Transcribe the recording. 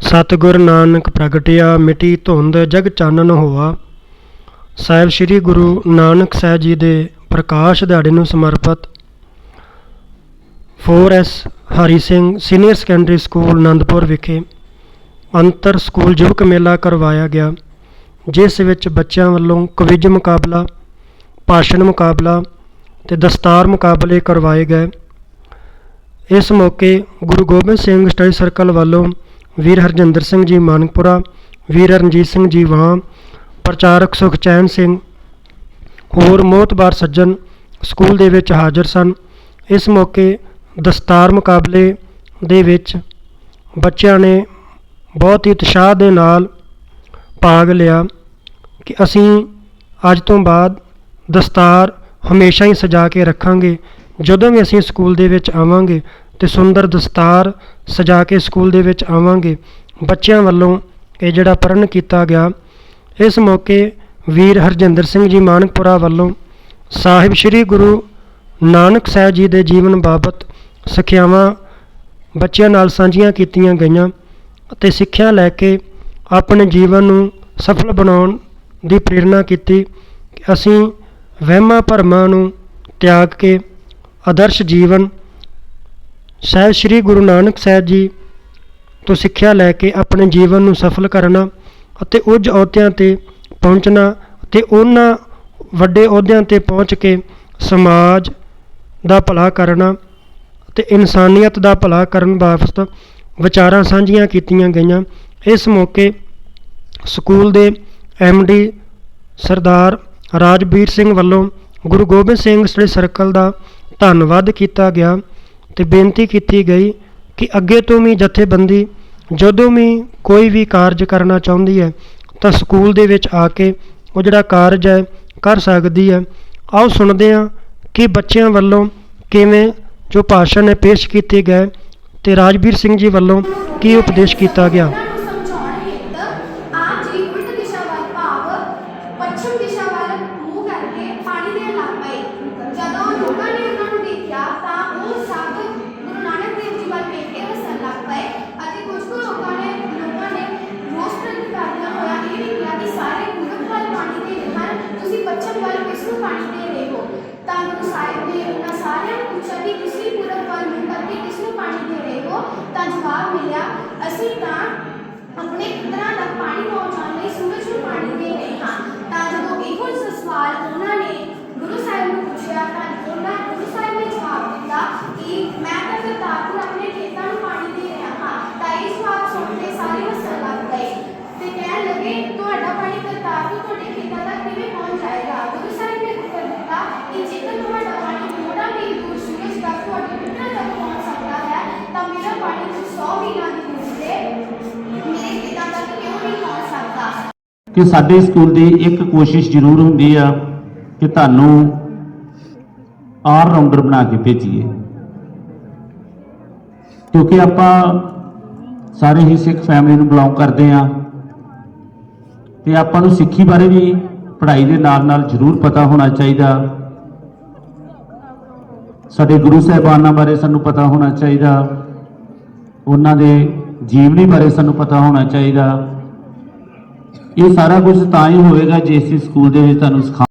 ਸਤਿਗੁਰ ਨਾਨਕ ਪ੍ਰਗਟਿਆ, ਮਿਟੀ ਧੁੰਦ ਜਗ ਚਾਨਣ ਹੋਆ। ਸਾਹਿਬ ਸ੍ਰੀ ਗੁਰੂ ਨਾਨਕ ਸਾਹਿਬ ਜੀ ਦੇ ਪ੍ਰਕਾਸ਼ ਦਿਹਾੜੇ ਨੂੰ ਸਮਰਪਿਤ 4S Hari Singh senior secondary school Anandpur ਵਿਖੇ ਅੰਤਰ ਸਕੂਲ ਯੁਵਕ ਮੇਲਾ ਕਰਵਾਇਆ ਗਿਆ, ਜਿਸ ਵਿੱਚ ਬੱਚਿਆਂ ਵੱਲੋਂ ਕਵਿਜ਼ ਮੁਕਾਬਲਾ, ਭਾਸ਼ਣ ਮੁਕਾਬਲਾ ਤੇ ਦਸਤਾਰ ਮੁਕਾਬਲੇ ਕਰਵਾਏ ਗਏ। ਇਸ ਮੌਕੇ ਗੁਰੂ ਗੋਬਿੰਦ ਸਿੰਘ ਸਟੱਡੀ ਸਰਕਲ ਵੱਲੋਂ ਵੀਰ ਹਰਜਿੰਦਰ ਸਿੰਘ ਜੀ ਮਾਨਕਪੁਰਾ, ਵੀਰ ਰਣਜੀਤ ਸਿੰਘ ਜੀ ਵਾਂ, ਪ੍ਰਚਾਰਕ ਸੁਖਚੈਨ ਸਿੰਘ, ਹੋਰ ਮੋਹਤਬਾਰ ਸੱਜਣ ਸਕੂਲ ਦੇ ਵਿੱਚ ਹਾਜ਼ਰ ਸਨ। ਇਸ ਮੌਕੇ ਦਸਤਾਰ ਮੁਕਾਬਲੇ ਦੇ ਵਿੱਚ ਬੱਚਿਆਂ ਨੇ ਬਹੁਤ ਹੀ ਉਤਸ਼ਾਹ ਦੇ ਨਾਲ ਭਾਗ ਲਿਆ ਕਿ ਅਸੀਂ ਅੱਜ ਤੋਂ ਬਾਅਦ ਦਸਤਾਰ ਹਮੇਸ਼ਾ ਹੀ ਸਜਾ ਕੇ ਰੱਖਾਂਗੇ। ਜਦੋਂ ਵੀ ਅਸੀਂ ਸਕੂਲ ਦੇ ਵਿੱਚ ਆਵਾਂਗੇ ਤੇ ਸੁੰਦਰ ਦਸਤਾਰ ਸਜਾ ਕੇ ਸਕੂਲ ਦੇ ਵਿੱਚ ਆਵਾਂਗੇ। ਬੱਚਿਆਂ ਵੱਲੋਂ ਇਹ ਜਿਹੜਾ ਪ੍ਰਣ ਕੀਤਾ ਗਿਆ, ਇਸ ਮੌਕੇ ਵੀਰ ਹਰਜਿੰਦਰ ਸਿੰਘ ਜੀ ਮਾਨਕਪੁਰਾ ਵੱਲੋਂ ਸਾਹਿਬ ਸ੍ਰੀ ਗੁਰੂ ਨਾਨਕ ਸਾਹਿਬ ਜੀ ਦੇ ਜੀਵਨ ਬਾਬਤ ਸਿੱਖਿਆਵਾਂ ਬੱਚਿਆਂ ਨਾਲ ਸਾਂਝੀਆਂ ਕੀਤੀਆਂ ਗਈਆਂ ਅਤੇ ਸਿੱਖਿਆ ਲੈ ਕੇ ਆਪਣੇ ਜੀਵਨ ਨੂੰ ਸਫਲ ਬਣਾਉਣ ਦੀ ਪ੍ਰੇਰਣਾ ਕੀਤੀ। ਕਿ ਅਸੀਂ ਵਹਿਮਾਂ ਭਰਮਾਂ ਨੂੰ ਤਿਆਗ ਕੇ ਆਦਰਸ਼ ਜੀਵਨ ਸਾਹਿਬ ਸ੍ਰੀ ਗੁਰੂ ਨਾਨਕ ਸਾਹਿਬ ਜੀ ਤੋਂ ਸਿੱਖਿਆ ਲੈ ਕੇ ਆਪਣੇ ਜੀਵਨ ਨੂੰ ਸਫਲ ਕਰਨਾ ਅਤੇ ਉੱਚ ਅਹੁਦਿਆਂ ਤੇ ਪਹੁੰਚਣਾ ਅਤੇ ਉਹਨਾਂ ਵੱਡੇ ਅਹੁਦਿਆਂ ਤੇ ਪਹੁੰਚ ਕੇ ਸਮਾਜ ਦਾ ਭਲਾ ਕਰਨਾ ਤੇ ਇਨਸਾਨੀਅਤ ਦਾ ਭਲਾ ਕਰਨ ਵਾਸਤੇ ਵਿਚਾਰਾਂ ਸਾਂਝੀਆਂ ਕੀਤੀਆਂ ਗਈਆਂ। ਇਸ ਮੌਕੇ ਸਕੂਲ ਦੇ ਡੀ ਸਰਦਾਰ ਰਾਜਵੀਰ ਸਿੰਘ ਵੱਲੋਂ ਗੁਰੂ ਗੋਬਿੰਦ ਸਿੰਘ ਸਟੱਡੀ ਸਰਕਲ ਦਾ ਧੰਨਵਾਦ ਕੀਤਾ ਗਿਆ। ਤੇ ਬੇਨਤੀ ਕੀਤੀ ਗਈ ਕਿ ਅੱਗੇ ਤੋਂ ਵੀ ਜਥੇਬੰਦੀ ਜਦੋਂ ਵੀ ਕੋਈ ਵੀ ਕਾਰਜ ਕਰਨਾ ਚਾਹੁੰਦੀ ਹੈ, ਤਾਂ ਸਕੂਲ ਦੇ ਵਿੱਚ ਆ ਕੇ ਉਹ ਜਿਹੜਾ ਕਾਰਜ ਹੈ, ਕਰ ਸਕਦੀ ਹੈ। ਆਓ ਸੁਣਦੇ ਹਾਂ ਕਿ ਬੱਚਿਆਂ ਵੱਲੋਂ ਕਿਵੇਂ ਜੋ ਭਾਸ਼ਣ ਹੈ ਪੇਸ਼ ਕੀਤੇ ਗਏ ਤੇ ਰਾਜਵੀਰ ਸਿੰਘ ਜੀ ਵੱਲੋਂ ਕੀ ਉਪਦੇਸ਼ ਕੀਤਾ ਗਿਆ। ਪੱਛਮ ਦਿਸ਼ਾ ਵੱਲ ਮੂੰਹ ਕਰਕੇ ਪਾਣੀ ਦੇਣ ਲੱਗ ਜਦੋਂ ਲੋਕਾਂ ਨੇ ਉਹਨਾਂ ਨੂੰ ਦੇਖਿਆ ਤਾਂ ਉਹ ਸਭ ਗੁਰੂ ਨਾਨਕ ਦੇਵ ਜੀ ਵੱਲ ਵੇਖ ਕੇ ਹੱਸਣ ਲੱਗ ਪਏ ਅਤੇ ਕੁਝ ਕੁ ਲੋਕਾਂ ਨੇ ਲੋਕਾਂ ਨੇ ਰੋਸ ਪ੍ਰਗਟ ਕਰਦਿਆਂ ਹੋਇਆ ਇਹ ਵੀ ਕਿਹਾ ਕਿ ਸਾਰੇ ਪੂਰਬ ਵੱਲ ਪਾਣੀ ਦੇ ਰਹੇ ਹਨ ਤੁਸੀਂ ਪੱਛਮ ਵੱਲ ਕਿਸ ਨੂੰ ਪਾਣੀ ਦੇ ਰਹੇ ਹੋ ਤਾਂ ਗੁਰੂ ਸਾਹਿਬ ਨੇ ਉਹਨਾਂ ਸਾਰਿਆਂ ਨੂੰ ਪੁੱਛਿਆ ਕਿ ਤੁਸੀਂ ਪੂਰਬ ਵੱਲ ਮੂੰਹ ਕਰਕੇ ਕਿਸ ਨੂੰ ਪਾਣੀ ਦੇ ਰਹੇ ਹੋ? ਤਾਂ ਜਵਾਬ ਮਿਲਿਆ, ਅਸੀਂ ਤਾਂ ਆਪਣੇ ਪੁੱਤਰਾਂ ਤੱਕ ਪਾਣੀ ਪਹੁੰਚਾਉਣ ਲਈ ਸੂਰਜ ਨੂੰ ਪਾਣੀ ਦੇ ਰਹੇ ਹਾਂ ਤਾਂ ਜਦੋਂ ਇਹੋ ਜਿਹਾ ਸਵਾਲ ਉਹਨਾਂ ਨੇ ਗੁਰੂ ਸਾਹਿਬ ਨੂੰ ਪੁੱਛਿਆ ਤਾਂ ਉਹਨਾਂ ਗੁਰੂ ਸਾਹਿਬ ਨੇ ਜਵਾਬ ਦਿੱਤਾ ਕਿ ਮੈਂ ਤਾਂ ਕਰਤਾਰਪੁਰ ਆਪਣੇ ਖੇਤਾਂ ਨੂੰ ਪਾਣੀ ਦੇ ਰਿਹਾ ਹਾਂ ਤਾਂ ਇਹ ਜਵਾਬ ਸੁਣ ਕੇ ਸਾਰੇ ਹੱਸਣ ਲੱਗ ਪਏ ਤੇ ਕਹਿਣ ਲੱਗੇ ਤੁਹਾਡਾ ਪਾਣੀ ਕਰਤਾਰਪੁਰ ਤੁਹਾਡੇ ਖੇਤਾਂ ਤੱਕ ਕਿਵੇਂ ਪਹੁੰਚ ਜਾਏਗਾ ਗੁਰੂ ਸਾਹਿਬ ਨੇ ਉੱਤਰ ਦਿੱਤਾ ਕਿ ਜੇਕਰ ਤੁਹਾਡਾ ਪਾਣੀ ਥੋੜਾ ਵੀ ਦੂਰ ਸੂਰਜ ਤੱਕ ਤੁਹਾਡੇ ਪੁੱਤਰਾਂ ਤੱਕ ਪਹੁੰਚ ਸਕਦਾ ਹੈ ਤਾਂ ਮੇਰਾ ਪਾਣੀ 100 ਮੀਲਾਂ ਦੀ ਦੂਰੀ ਤੇ ਮੇਰੇ ਖੇਤਾਂ ਤੱਕ ਕਿਉਂ ਨਹੀਂ ਪਹੁੰਚ ਸਕਦਾ ਕਿ ਸਾਡੇ ਸਕੂਲ ਦੀ ਇੱਕ ਕੋਸ਼ਿਸ਼ ਜ਼ਰੂਰ ਹੁੰਦੀ ਆ ਕਿ ਤੁਹਾਨੂੰ ਆਲ ਰਾਊਂਡਰ ਬਣਾ ਕੇ ਭੇਜੀਏ। ਕਿਉਂਕਿ ਆਪਾਂ ਸਾਰੇ ਹੀ ਸਿੱਖ ਫੈਮਿਲੀ ਨੂੰ ਬਿਲੋਂਗ ਕਰਦੇ ਆ ਤੇ ਆਪਾਂ ਨੂੰ ਸਿੱਖੀ ਬਾਰੇ ਵੀ ਪੜ੍ਹਾਈ ਦੇ ਨਾਲ ਨਾਲ ਜ਼ਰੂਰ ਪਤਾ ਹੋਣਾ ਚਾਹੀਦਾ। ਸਾਡੇ ਗੁਰੂ ਸਾਹਿਬਾਨਾਂ ਬਾਰੇ ਸਾਨੂੰ ਪਤਾ ਹੋਣਾ ਚਾਹੀਦਾ। ਉਹਨਾਂ ਦੇ ਜੀਵਨੀ ਬਾਰੇ ਸਾਨੂੰ ਪਤਾ ਹੋਣਾ ਚਾਹੀਦਾ। ਇਹ ਸਾਰਾ ਕੁਝ ਤਾਂ ਹੀ ਹੋਏਗਾ ਜੇ ਅਸੀਂ ਸਕੂਲ ਦੇ ਵਿੱਚ ਤੁਹਾਨੂੰ ਸਿਖਾ